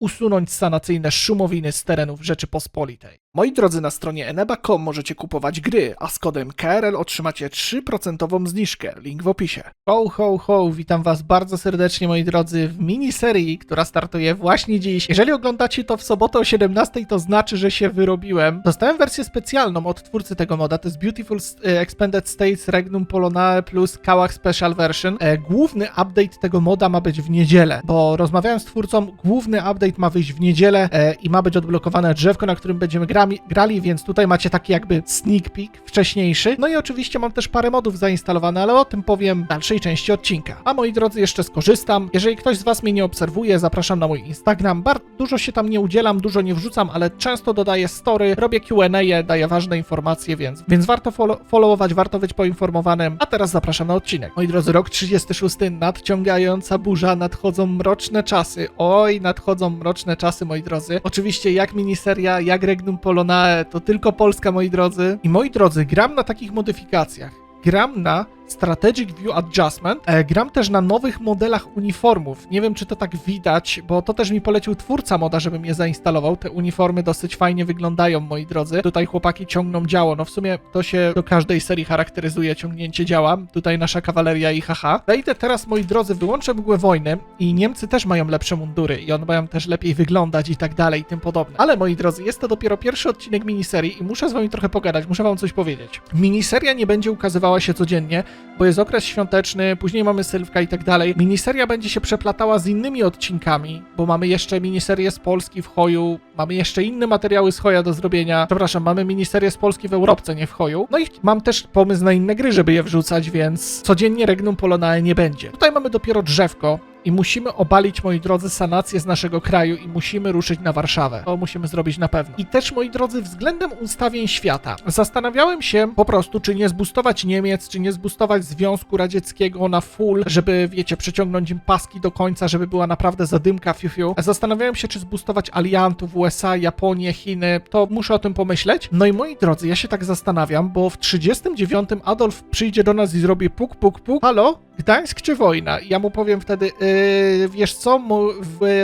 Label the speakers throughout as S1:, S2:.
S1: usunąć sanacyjne szumowiny z terenów Rzeczypospolitej. Moi drodzy, na stronie eneba.com możecie kupować gry, a z kodem KRL otrzymacie 3% zniżkę. Link w opisie. Ho, ho, ho, witam was bardzo serdecznie, moi drodzy, w miniserii, która startuje właśnie dziś. Jeżeli oglądacie to w sobotę o 17, to znaczy, że się wyrobiłem. Dostałem wersję specjalną od twórcy tego moda, to jest Beautiful e, Expanded States Regnum Polonae plus Kałach Special Version. E, Główny update tego moda ma być w niedzielę, bo rozmawiałem z twórcą, główny update ma wyjść w niedzielę e, i ma być odblokowane drzewko, na którym będziemy grami, grali, więc tutaj macie taki jakby sneak peek wcześniejszy. No i oczywiście mam też parę modów zainstalowane, ale o tym powiem w dalszej części odcinka. A moi drodzy, jeszcze skorzystam. Jeżeli ktoś z was mnie nie obserwuje, zapraszam na mój Instagram. Bar dużo się tam nie udzielam, dużo nie wrzucam, ale często dodaję story, robię Q&A, daję ważne informacje, więc, więc warto follow followować, warto być poinformowanym. A teraz zapraszam na odcinek. Moi drodzy, rok 36, nadciągająca burza, nadchodzą mroczne czasy. Oj, nadchodzą mroczne czasy, moi drodzy. Oczywiście jak miniseria, jak Regnum Polonae, to tylko Polska, moi drodzy. I moi drodzy, gram na takich modyfikacjach. Gram na Strategic View Adjustment. E, gram też na nowych modelach uniformów. Nie wiem, czy to tak widać, bo to też mi polecił twórca moda, żebym je zainstalował. Te uniformy dosyć fajnie wyglądają, moi drodzy. Tutaj chłopaki ciągną działo. No w sumie to się do każdej serii charakteryzuje ciągnięcie działa. Tutaj nasza kawaleria i haha. Wejdę teraz, moi drodzy, wyłączę mgłę wojny i Niemcy też mają lepsze mundury i one mają też lepiej wyglądać i tak dalej i tym podobne. Ale moi drodzy, jest to dopiero pierwszy odcinek miniserii i muszę z wami trochę pogadać, muszę wam coś powiedzieć. Miniseria nie będzie ukazywała się codziennie, bo jest okres świąteczny, później mamy Sylwka i tak dalej. Miniseria będzie się przeplatała z innymi odcinkami, bo mamy jeszcze miniserię z Polski w Hoju, mamy jeszcze inne materiały z Hoja do zrobienia. Przepraszam, mamy miniserię z Polski w Europce, nie w Hoju. No i mam też pomysł na inne gry, żeby je wrzucać, więc codziennie Regnum Polonae nie będzie. Tutaj mamy dopiero drzewko, i musimy obalić, moi drodzy, sanację z naszego kraju i musimy ruszyć na Warszawę. To musimy zrobić na pewno. I też, moi drodzy, względem ustawień świata. Zastanawiałem się po prostu, czy nie zbustować Niemiec, czy nie zbustować Związku Radzieckiego na full, żeby, wiecie, przeciągnąć im paski do końca, żeby była naprawdę zadymka fiu, fiu. Zastanawiałem się, czy zbustować aliantów USA, Japonię, Chiny. To muszę o tym pomyśleć. No i moi drodzy, ja się tak zastanawiam, bo w 39 Adolf przyjdzie do nas i zrobi puk, puk, puk. Halo? Gdańsk czy wojna? I ja mu powiem wtedy, yy, wiesz co, w,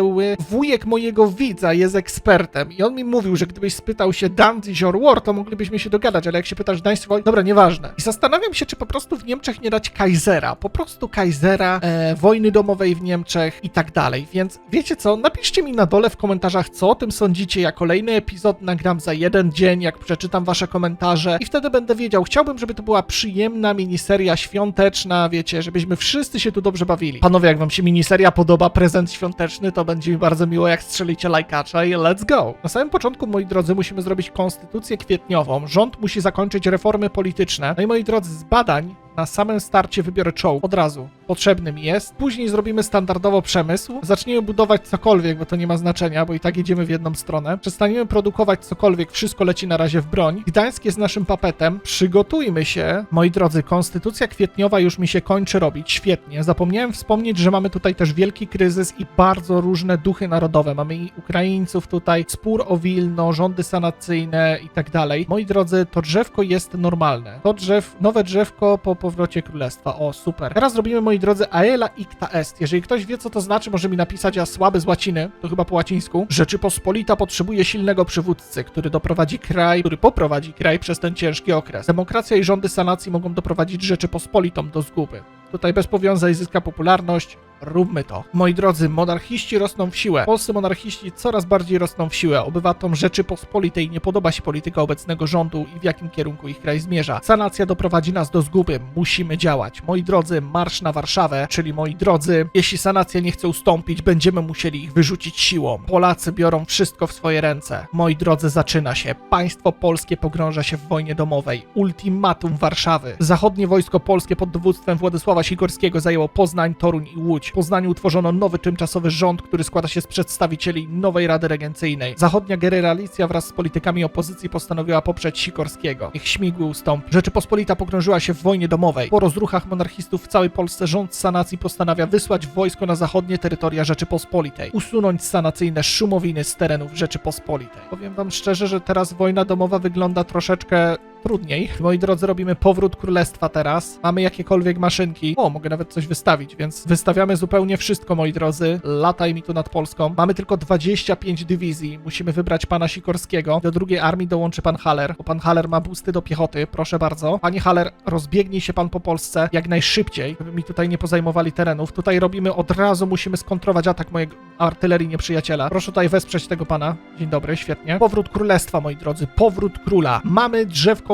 S1: wujek mojego widza jest ekspertem i on mi mówił, że gdybyś spytał się Danzig or War, to moglibyśmy się dogadać, ale jak się pytasz Gdańsk wojna, dobra, nieważne. I zastanawiam się, czy po prostu w Niemczech nie dać Kaisera, po prostu Kaisera, e, wojny domowej w Niemczech i tak dalej, więc wiecie co, napiszcie mi na dole w komentarzach, co o tym sądzicie, ja kolejny epizod nagram za jeden dzień, jak przeczytam wasze komentarze. I wtedy będę wiedział, chciałbym, żeby to była przyjemna miniseria świąteczna, wiecie, żeby żebyśmy wszyscy się tu dobrze bawili. Panowie, jak wam się miniseria podoba, prezent świąteczny, to będzie mi bardzo miło, jak strzelicie lajkacza i let's go. Na samym początku, moi drodzy, musimy zrobić konstytucję kwietniową. Rząd musi zakończyć reformy polityczne. No i moi drodzy, z badań na samym starcie wybiorę czołg od razu. Potrzebny mi jest. Później zrobimy standardowo przemysł. Zaczniemy budować cokolwiek, bo to nie ma znaczenia, bo i tak jedziemy w jedną stronę. Przestaniemy produkować cokolwiek, wszystko leci na razie w broń. Gdańsk jest naszym papetem. Przygotujmy się. Moi drodzy, konstytucja kwietniowa już mi się kończy robić. Świetnie. Zapomniałem wspomnieć, że mamy tutaj też wielki kryzys i bardzo różne duchy narodowe. Mamy i Ukraińców tutaj, spór o Wilno, rządy sanacyjne i tak dalej. Moi drodzy, to drzewko jest normalne. To drzew, nowe drzewko po powrocie królestwa. O, super. Teraz robimy, moi drodzy, aela icta est. Jeżeli ktoś wie, co to znaczy, może mi napisać, a słaby z łaciny, to chyba po łacińsku. Rzeczypospolita potrzebuje silnego przywódcy, który doprowadzi kraj, który poprowadzi kraj przez ten ciężki okres. Demokracja i rządy sanacji mogą doprowadzić Rzeczypospolitą do zguby. Tutaj bez powiązań zyska popularność. Róbmy to. Moi drodzy, monarchiści rosną w siłę. Polscy monarchiści coraz bardziej rosną w siłę. Obywatelom Rzeczypospolitej nie podoba się polityka obecnego rządu i w jakim kierunku ich kraj zmierza. Sanacja doprowadzi nas do zguby. Musimy działać. Moi drodzy, marsz na Warszawę, czyli moi drodzy, jeśli sanacja nie chce ustąpić, będziemy musieli ich wyrzucić siłą. Polacy biorą wszystko w swoje ręce. Moi drodzy, zaczyna się. Państwo polskie pogrąża się w wojnie domowej. Ultimatum Warszawy. Zachodnie wojsko polskie pod dowództwem Władysława Sikorskiego zajęło Poznań, Toruń i Łódź. W Poznaniu utworzono nowy tymczasowy rząd, który składa się z przedstawicieli nowej Rady Regencyjnej. Zachodnia generalicja wraz z politykami opozycji postanowiła poprzeć Sikorskiego. Niech śmigły ustąpi. Rzeczypospolita pogrążyła się w wojnie domowej. Po rozruchach monarchistów w całej Polsce rząd sanacji postanawia wysłać wojsko na zachodnie terytoria Rzeczypospolitej. Usunąć sanacyjne szumowiny z terenów Rzeczypospolitej. Powiem wam szczerze, że teraz wojna domowa wygląda troszeczkę trudniej. Moi drodzy, robimy powrót królestwa teraz. Mamy jakiekolwiek maszynki. O, mogę nawet coś wystawić, więc wystawiamy zupełnie wszystko, moi drodzy. Lataj mi tu nad Polską. Mamy tylko 25 dywizji. Musimy wybrać pana Sikorskiego. Do drugiej armii dołączy pan Haller, bo pan Haller ma busty do piechoty. Proszę bardzo. Panie Haller, rozbiegnij się pan po Polsce jak najszybciej, żeby mi tutaj nie pozajmowali terenów. Tutaj robimy od razu, musimy skontrować atak mojego artylerii nieprzyjaciela. Proszę tutaj wesprzeć tego pana. Dzień dobry, świetnie. Powrót królestwa, moi drodzy. Powrót króla. Mamy drzewko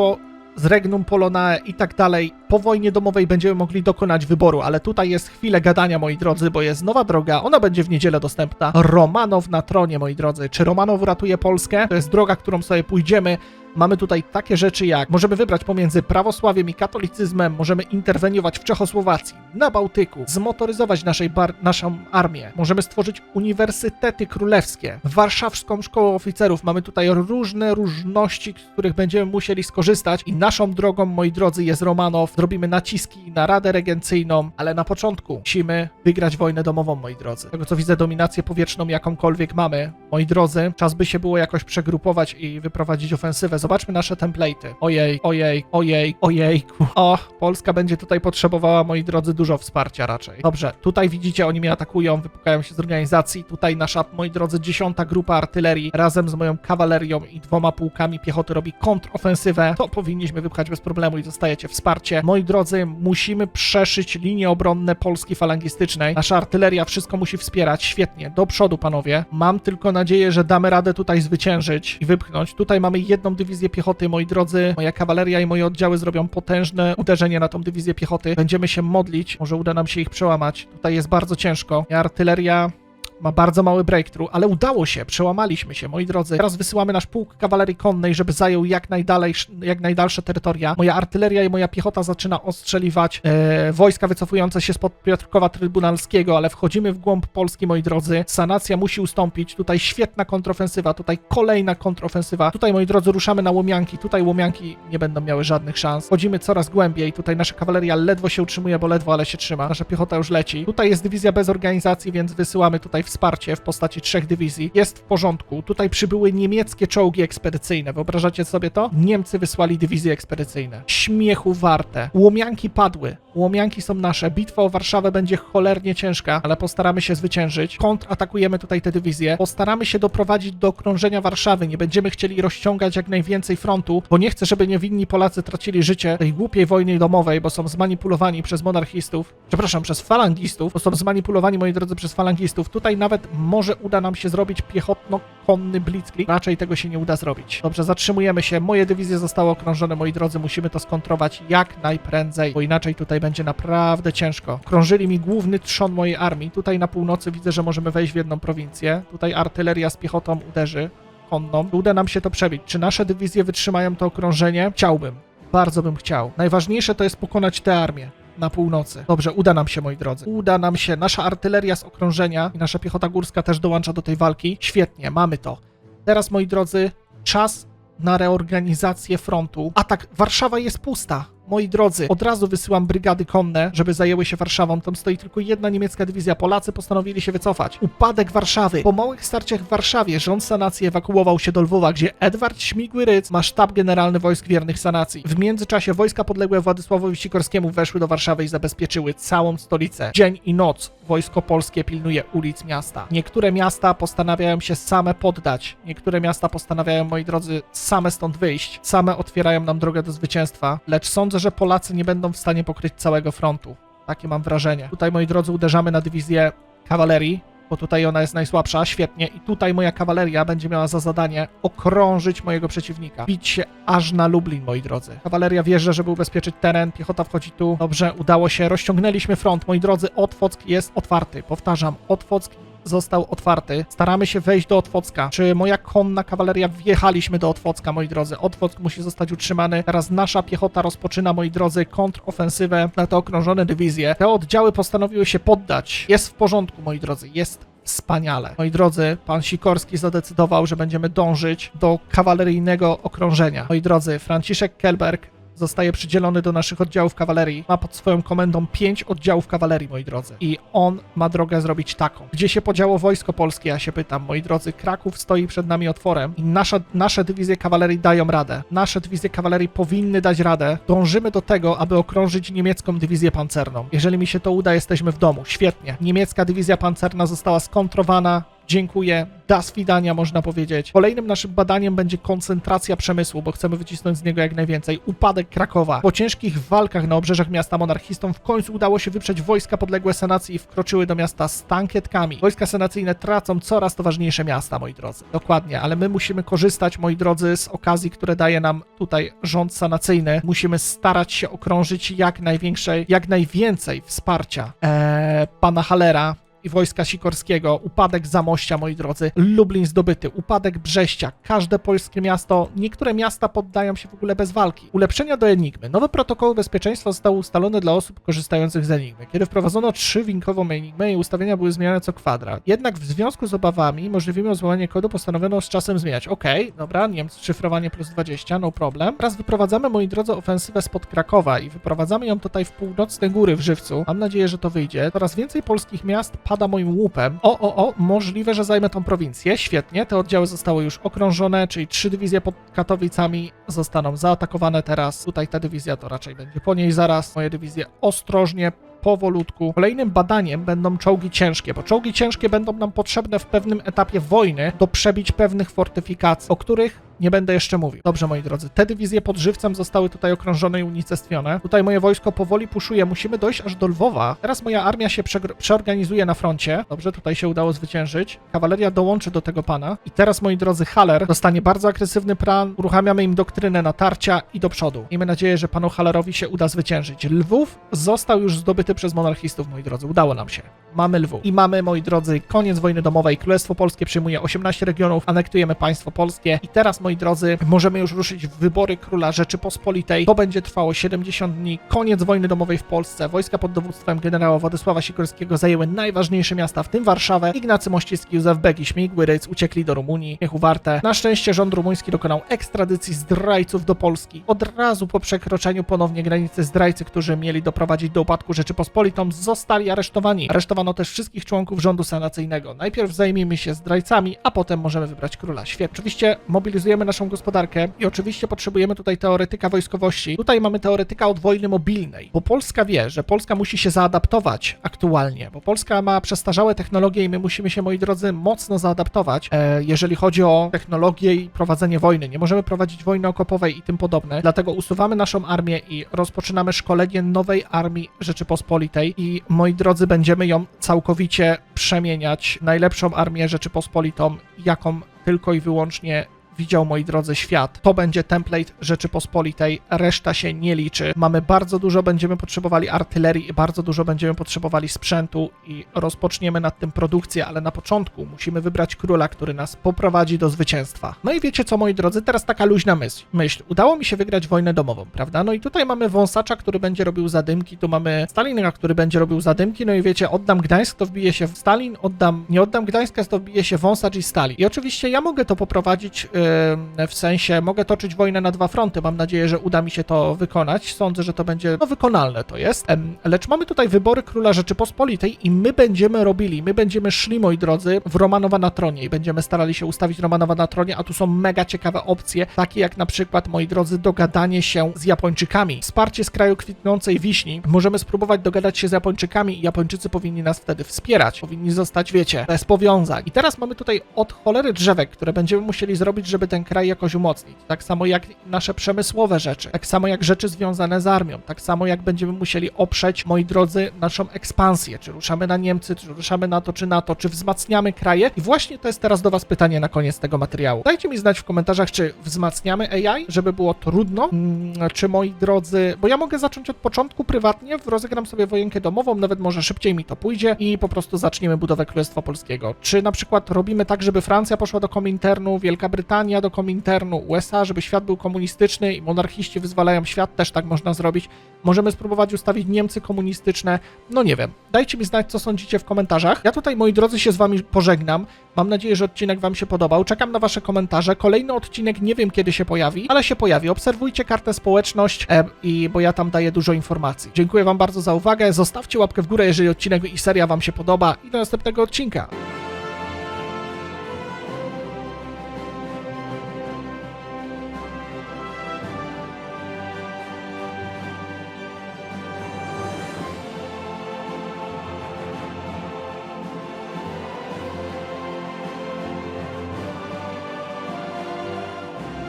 S1: z Regnum Polonae i tak dalej. Po wojnie domowej będziemy mogli dokonać wyboru, ale tutaj jest chwilę gadania, moi drodzy, bo jest nowa droga. Ona będzie w niedzielę dostępna. Romanow na tronie, moi drodzy. Czy Romanow uratuje Polskę? To jest droga, którą sobie pójdziemy. Mamy tutaj takie rzeczy jak możemy wybrać pomiędzy prawosławiem i katolicyzmem, możemy interweniować w Czechosłowacji, na Bałtyku, zmotoryzować naszej bar- naszą armię, możemy stworzyć uniwersytety królewskie, warszawską szkołę oficerów. Mamy tutaj różne różności, z których będziemy musieli skorzystać i naszą drogą, moi drodzy, jest Romanow. Zrobimy naciski na Radę Regencyjną, ale na początku musimy wygrać wojnę domową, moi drodzy. Tego co widzę, dominację powietrzną jakąkolwiek mamy, moi drodzy, czas by się było jakoś przegrupować i wyprowadzić ofensywę. Zobaczmy nasze template'y. Ojej, ojej, ojej, ojejku. O, Polska będzie tutaj potrzebowała, moi drodzy, dużo wsparcia raczej. Dobrze, tutaj widzicie, oni mnie atakują, wypukają się z organizacji. Tutaj nasza, moi drodzy, dziesiąta grupa artylerii razem z moją kawalerią i dwoma pułkami piechoty robi kontrofensywę. To powinniśmy wypchać bez problemu i dostajecie wsparcie. Moi drodzy, musimy przeszyć linie obronne Polski falangistycznej. Nasza artyleria wszystko musi wspierać. Świetnie, do przodu, panowie. Mam tylko nadzieję, że damy radę tutaj zwyciężyć i wypchnąć. Tutaj mamy jedną dywizję piechoty, moi drodzy. Moja kawaleria i moje oddziały zrobią potężne uderzenie na tą dywizję piechoty. Będziemy się modlić, może uda nam się ich przełamać. Tutaj jest bardzo ciężko. Artyleria ma bardzo mały breakthrough, ale udało się, przełamaliśmy się, moi drodzy. Teraz wysyłamy nasz pułk kawalerii konnej, żeby zajął jak, najdalej, jak najdalsze terytoria. Moja artyleria i moja piechota zaczyna ostrzeliwać e, wojska wycofujące się spod Piotrkowa Trybunalskiego, ale wchodzimy w głąb Polski, moi drodzy. Sanacja musi ustąpić. Tutaj świetna kontrofensywa, tutaj kolejna kontrofensywa. Tutaj, moi drodzy, ruszamy na Łomianki. Tutaj Łomianki nie będą miały żadnych szans. Wchodzimy coraz głębiej. Tutaj nasza kawaleria ledwo się utrzymuje, bo ledwo, ale się trzyma. Nasza piechota już leci. Tutaj jest dywizja bez organizacji, więc wysyłamy tutaj wsparcie w postaci trzech dywizji. Jest w porządku. Tutaj przybyły niemieckie czołgi ekspedycyjne. Wyobrażacie sobie to? Niemcy wysłali dywizje ekspedycyjne. Śmiechu warte. Łomianki padły. Łomianki są nasze. Bitwa o Warszawę będzie cholernie ciężka, ale postaramy się zwyciężyć. Kontratakujemy tutaj te dywizje. Postaramy się doprowadzić do okrążenia Warszawy. Nie będziemy chcieli rozciągać jak najwięcej frontu, bo nie chcę, żeby niewinni Polacy tracili życie w tej głupiej wojnie domowej, bo są zmanipulowani przez monarchistów. Przepraszam, przez falangistów, bo są zmanipulowani, moi drodzy, przez falangistów. Tutaj nawet może uda nam się zrobić piechotno-konny blitzkrieg. Raczej tego się nie uda zrobić. Dobrze, zatrzymujemy się. Moje dywizje zostały okrążone, moi drodzy. Musimy to skontrować jak najprędzej, bo inaczej tutaj będzie naprawdę ciężko. Krążyli mi główny trzon mojej armii. Tutaj na północy widzę, że możemy wejść w jedną prowincję. Tutaj artyleria z piechotą uderzy konną. Uda nam się to przebić. Czy nasze dywizje wytrzymają to okrążenie? Chciałbym. Bardzo bym chciał. Najważniejsze to jest pokonać tę armię na północy. Dobrze, uda nam się, moi drodzy. Uda nam się. Nasza artyleria z okrążenia i nasza piechota górska też dołącza do tej walki. Świetnie, mamy to. Teraz, moi drodzy, czas na reorganizację frontu. A tak, Warszawa jest pusta. Moi drodzy, od razu wysyłam brygady konne, żeby zajęły się Warszawą. Tam stoi tylko jedna niemiecka dywizja. Polacy postanowili się wycofać. Upadek Warszawy. Po małych starciach w Warszawie rząd sanacji ewakuował się do Lwowa, gdzie Edward Śmigły-Ryc ma sztab generalny wojsk wiernych sanacji. W międzyczasie wojska podległe Władysławowi Sikorskiemu weszły do Warszawy i zabezpieczyły całą stolicę. Dzień i noc wojsko polskie pilnuje ulic miasta. Niektóre miasta postanawiają się same poddać. Niektóre miasta postanawiają, moi drodzy, same stąd wyjść. Same otwierają nam drogę do zwycięstwa. Lecz sądzę, że Polacy nie będą w stanie pokryć całego frontu. Takie mam wrażenie. Tutaj, moi drodzy, uderzamy na dywizję kawalerii, bo tutaj ona jest najsłabsza, świetnie. I tutaj moja kawaleria będzie miała za zadanie okrążyć mojego przeciwnika. Bić się aż na Lublin, moi drodzy. Kawaleria wjeżdża, żeby ubezpieczyć teren, piechota wchodzi tu. Dobrze, udało się, rozciągnęliśmy front. Moi drodzy, Otwock jest otwarty. Powtarzam, Otwock został otwarty. Staramy się wejść do Otwocka. Czy moja konna kawaleria wjechaliśmy do Otwocka, moi drodzy? Otwock musi zostać utrzymany. Teraz nasza piechota rozpoczyna, moi drodzy, kontrofensywę na te okrążone dywizje. Te oddziały postanowiły się poddać. Jest w porządku, moi drodzy, jest wspaniale. Moi drodzy, pan Sikorski zadecydował, że będziemy dążyć do kawaleryjnego okrążenia. Moi drodzy, Franciszek Kelberg zostaje przydzielony do naszych oddziałów kawalerii. Ma pod swoją komendą pięć oddziałów kawalerii, moi drodzy. I on ma drogę zrobić taką. Gdzie się podziało wojsko polskie, ja się pytam, moi drodzy. Kraków stoi przed nami otworem i nasza, nasze dywizje kawalerii dają radę. Nasze dywizje kawalerii powinny dać radę. Dążymy do tego, aby okrążyć niemiecką dywizję pancerną. Jeżeli mi się to uda, jesteśmy w domu. Świetnie. Niemiecka dywizja pancerna została skontrowana. Dziękuję. Das widania, można powiedzieć. Kolejnym naszym badaniem będzie koncentracja przemysłu, bo chcemy wycisnąć z niego jak najwięcej. Upadek Krakowa. Po ciężkich walkach na obrzeżach miasta monarchistom w końcu udało się wyprzeć wojska podległe senacji i wkroczyły do miasta z tankietkami. Wojska senacyjne tracą coraz to ważniejsze miasta, moi drodzy. Dokładnie, ale my musimy korzystać, moi drodzy, z okazji, które daje nam tutaj rząd sanacyjny. Musimy starać się okrążyć jak największej, jak najwięcej wsparcia eee, pana Halera, i wojska Sikorskiego, upadek Zamościa, moi drodzy, Lublin zdobyty, upadek Brześcia, każde polskie miasto, niektóre miasta poddają się w ogóle bez walki. Ulepszenia do Enigmy. Nowe protokoły bezpieczeństwa zostały ustalone dla osób korzystających z Enigmy. Kiedy wprowadzono trzywinkową Enigmę, jej ustawienia były zmieniane co kwadrat. Jednak w związku z obawami możliwymi o złamanie kodu postanowiono z czasem zmieniać. Okej, dobra, Niemcy, szyfrowanie plus 20, no problem. Teraz wyprowadzamy, moi drodzy, ofensywę spod Krakowa i wyprowadzamy ją tutaj w północne góry w Żywcu. Mam nadzieję, że to wyjdzie. Coraz więcej polskich miast pada moim łupem. O, o, o, możliwe, że zajmę tą prowincję. Świetnie, te oddziały zostały już okrążone, czyli trzy dywizje pod Katowicami zostaną zaatakowane teraz. Tutaj ta dywizja to raczej będzie po niej zaraz. Moje dywizje ostrożnie powolutku. Kolejnym badaniem będą czołgi ciężkie, bo czołgi ciężkie będą nam potrzebne w pewnym etapie wojny do przebić pewnych fortyfikacji, o których nie będę jeszcze mówił. Dobrze, moi drodzy, te dywizje pod żywcem zostały tutaj okrążone i unicestwione. Tutaj moje wojsko powoli puszuje, musimy dojść aż do Lwowa. Teraz moja armia się przeorganizuje na froncie. Dobrze, tutaj się udało zwyciężyć. Kawaleria dołączy do tego pana. I teraz, moi drodzy, Haller dostanie bardzo agresywny plan. Uruchamiamy im doktrynę natarcia i do przodu. Miejmy nadzieję, że panu Hallerowi się uda zwyciężyć. Lwów został już zdobyty przez monarchistów, moi drodzy. Udało nam się. Mamy Lwów. I mamy, moi drodzy, koniec wojny domowej. Królestwo Polskie przyjmuje 18 regionów, anektujemy państwo polskie. I teraz, moi drodzy, możemy już ruszyć w wybory króla Rzeczypospolitej. To będzie trwało 70 dni. Koniec wojny domowej w Polsce. Wojska pod dowództwem generała Władysława Sikorskiego zajęły najważniejsze miasta, w tym Warszawę. Ignacy Mościcki, Józef Beg i Śmigły Ryc uciekli do Rumunii. Śmiechu warte. Na szczęście rząd rumuński dokonał ekstradycji zdrajców do Polski. Od razu po przekroczeniu ponownie granicy zdrajcy, którzy mieli doprowadzić do upadku Rzeczypospolitą, zostali aresztowani. Aresztowano też wszystkich członków rządu sanacyjnego. Najpierw zajmijmy się zdrajcami, a potem możemy wybrać króla. Świetnie. Oczywiście mobilizujemy naszą gospodarkę i oczywiście potrzebujemy tutaj teoretyka wojskowości. Tutaj mamy teoretyka od wojny mobilnej, bo Polska wie, że Polska musi się zaadaptować aktualnie, bo Polska ma przestarzałe technologie i my musimy się, moi drodzy, mocno zaadaptować, e, jeżeli chodzi o technologię i prowadzenie wojny. Nie możemy prowadzić wojny okopowej i tym podobne, dlatego usuwamy naszą armię i rozpoczynamy szkolenie nowej armii Rzeczypospolitej i, moi drodzy, będziemy ją całkowicie przemieniać. Najlepszą armię Rzeczypospolitą, jaką tylko i wyłącznie widział, moi drodzy, świat. To będzie template Rzeczypospolitej, reszta się nie liczy. Mamy bardzo dużo, będziemy potrzebowali artylerii i bardzo dużo będziemy potrzebowali sprzętu i rozpoczniemy nad tym produkcję, ale na początku musimy wybrać króla, który nas poprowadzi do zwycięstwa. No i wiecie co, moi drodzy, teraz taka luźna myśl. myśl. Udało mi się wygrać wojnę domową, prawda? No i tutaj mamy wąsacza, który będzie robił zadymki, tu mamy Stalina, który będzie robił zadymki, no i wiecie, oddam Gdańsk, to wbije się w Stalin, oddam, nie oddam Gdańska, to wbije się wąsacz i Stalin. I oczywiście ja mogę to poprowadzić yy, w sensie, mogę toczyć wojnę na dwa fronty, mam nadzieję, że uda mi się to wykonać, sądzę, że to będzie, no wykonalne to jest, lecz mamy tutaj wybory króla Rzeczypospolitej i my będziemy robili, my będziemy szli, moi drodzy, w Romanowa na tronie i będziemy starali się ustawić Romanowa na tronie, a tu są mega ciekawe opcje, takie jak na przykład, moi drodzy, dogadanie się z Japończykami, wsparcie z kraju kwitnącej wiśni, możemy spróbować dogadać się z Japończykami i Japończycy powinni nas wtedy wspierać, powinni zostać, wiecie, bez powiązań. I teraz mamy tutaj od cholery drzewek, które będziemy musieli zrobić, żeby ten kraj jakoś umocnić. Tak samo jak nasze przemysłowe rzeczy, tak samo jak rzeczy związane z armią, tak samo jak będziemy musieli oprzeć, moi drodzy, naszą ekspansję, czy ruszamy na Niemcy, czy ruszamy na to, czy na to, czy wzmacniamy kraje. I właśnie to jest teraz do Was pytanie na koniec tego materiału. Dajcie mi znać w komentarzach, czy wzmacniamy AI, żeby było trudno, mm, czy moi drodzy, bo ja mogę zacząć od początku prywatnie, rozegram sobie wojenkę domową, nawet może szybciej mi to pójdzie i po prostu zaczniemy budowę Królestwa Polskiego. Czy na przykład robimy tak, żeby Francja poszła do Kominternu, Wielka Brytania, Do Kominternu, USA, żeby świat był komunistyczny i monarchiści wyzwalają świat, też tak można zrobić. Możemy spróbować ustawić Niemcy komunistyczne. No nie wiem. Dajcie mi znać, co sądzicie w komentarzach. Ja tutaj, moi drodzy, się z wami pożegnam. Mam nadzieję, że odcinek wam się podobał. Czekam na wasze komentarze. Kolejny odcinek nie wiem, kiedy się pojawi, ale się pojawi. Obserwujcie kartę społeczność, e, i bo ja tam daję dużo informacji. Dziękuję wam bardzo za uwagę. Zostawcie łapkę w górę, jeżeli odcinek i seria wam się podoba i do następnego odcinka.